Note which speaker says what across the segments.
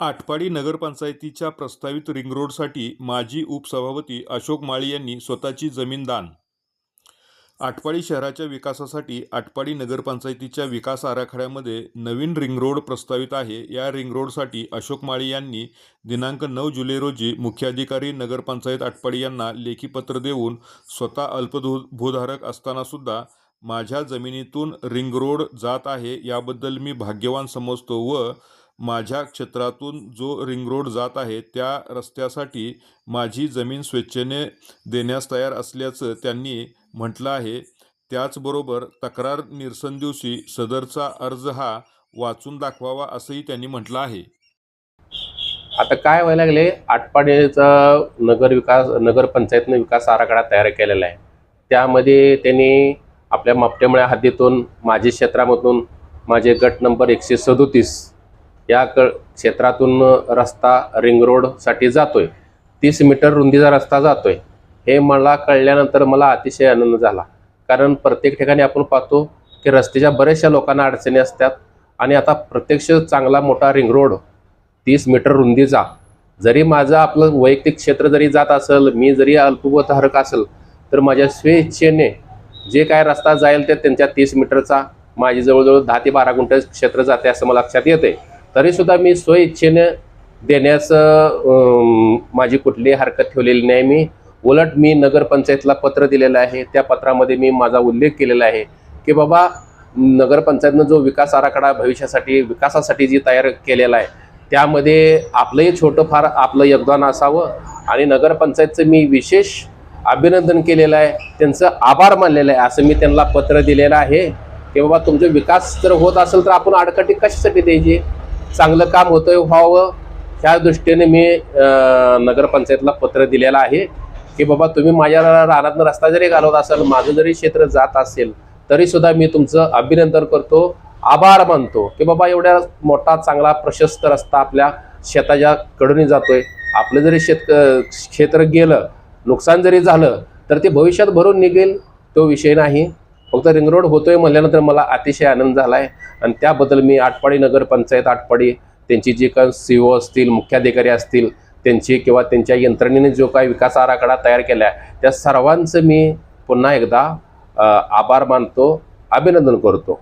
Speaker 1: आटपाडी नगरपंचायतीच्या प्रस्तावित रिंग रोडसाठी माजी उपसभापती अशोक माळी यांनी स्वतःची जमीन दान. आटपाडी शहराच्या विकासासाठी आटपाडी नगरपंचायतीच्या विकास आराखड्यामध्ये नवीन रिंग रोड प्रस्तावित आहे. या रिंग रोडसाठी अशोक माळी यांनी दिनांक नऊ जुलै रोजी मुख्याधिकारी नगरपंचायत आटपाडी यांना लेखीपत्र देऊन स्वतः अल्पधू भूधारक असतानासुद्धा माझ्या जमिनीतून रिंग रोड जात आहे याबद्दल मी भाग्यवान समजतो व माझ्या क्षेत्रातून जो रिंग रोड जात आहे त्या रस्त्यासाठी माझी जमीन स्वेच्छेने देण्यास तयार असल्याचं त्यांनी म्हटलं आहे. त्याचबरोबर तक्रार निरसन दिवशी सदरचा अर्ज हा वाचून दाखवावा असंही त्यांनी म्हटलं आहे.
Speaker 2: आता काय व्हायला लागले? आटपाडीचा नगर विकास नगरपंचायतनं विकास आराखडा तयार केलेला आहे. त्यामध्ये त्यांनी आपल्या मापट्यामुळे हद्दीतून माझी क्षेत्रामधून माझे गट नंबर एकशे सदोतीस या क क्षेत्रातून रस्ता रिंग रोडसाठी जातोय. तीस मीटर रुंदीचा रस्ता जातोय. हे मला कळल्यानंतर मला अतिशय आनंद झाला. कारण प्रत्येक ठिकाणी आपण पाहतो की रस्त्याच्या बऱ्याचशा लोकांना अडचणी असतात आणि आता प्रत्यक्ष चांगला मोठा रिंग रोड तीस मीटर रुंदीचा. जरी माझं आपलं वैयक्तिक क्षेत्र जरी जात असेल मी जरी अल्पभूधारक असेल तर माझ्या स्वेच्छेने जे काय रस्ता जाईल ते त्यांच्या तीस मीटरचा. माझी जवळजवळ दहा ते बारा गुंठ क्षेत्र जाते असं मला लक्षात येते तरीसुद्धा मी स्वइच्छेने देण्याचं माझी कुठलीही हरकत ठेवलेली नाही. मी उलट मी नगरपंचायतला पत्र दिलेलं आहे. त्या पत्रामध्ये मी माझा उल्लेख केलेला आहे की बाबा नगरपंचायतनं जो विकास आराखडा भविष्यासाठी विकासासाठी जी तयार केलेला आहे त्यामध्ये आपलंही छोटं फार आपलं योगदान असावं आणि नगरपंचायतचं मी विशेष अभिनंदन केलेलं आहे. त्यांचं आभार मानलेलं आहे. असं मी त्यांना पत्र दिलेलं आहे की बाबा तुमचा विकास जर होत असेल तर आपण अडकटी कशासाठी द्यायची? चांगलं काम होतं व्हावं. ह्या दृष्टीने मी नगरपंचायतला पत्र दिलेलं आहे की बाबा तुम्ही माझ्या रानातनं रस्ता जरी घालवत असाल माझं जरी क्षेत्र जात असेल तरी सुद्धा मी तुमचं अभिनंदन करतो आभार मानतो की बाबा एवढ्या मोठा चांगला प्रशस्त रस्ता आपल्या शेताच्या कडून जातोय. आपलं जरी शेत क्षेत्र गेलं नुकसान जरी झालं तर ते भविष्यात भरून निघेल तो विषय नाही. फक्त रिंग रोड होतोय म्हणल्यानंतर मला अतिशय आनंद झाला आहे आणि त्याबद्दल मी आटपाडी नगरपंचायत आटपाडी त्यांची जी काही सी ओ असतील मुख्याधिकारी असतील त्यांची किंवा त्यांच्या यंत्रणेने जो काही विकास आराखडा तयार केला आहे त्या सर्वांचं मी पुन्हा एकदा आभार मानतो अभिनंदन करतो.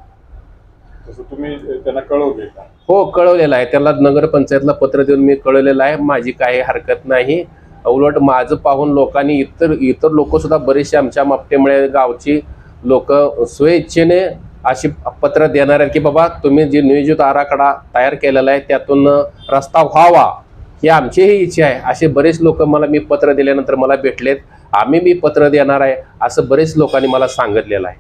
Speaker 3: तुम्ही त्यांना कळवले का?
Speaker 2: हो कळवलेलं आहे. त्याला नगरपंचायतला पत्र देऊन मी कळवलेलं आहे. माझी काही हरकत नाही. उलट माझं पाहून लोकांनी इतर इतर लोक सुद्धा बरेचसे आमच्या मापटेमुळे गावची लोक स्वेच्छेने अशी पत्र देणार आहेत की बाबा तुम्ही जे नियोजित आराखडा तयार केलेला आहे त्यातून रस्ता व्हावा ही आमचीही इच्छा आहे. असे बरेच लोक मला मी पत्र दिल्यानंतर मला भेटलेत. आम्ही मी पत्र देणार आहे असं बरेच लोकांनी मला सांगितलेलं आहे.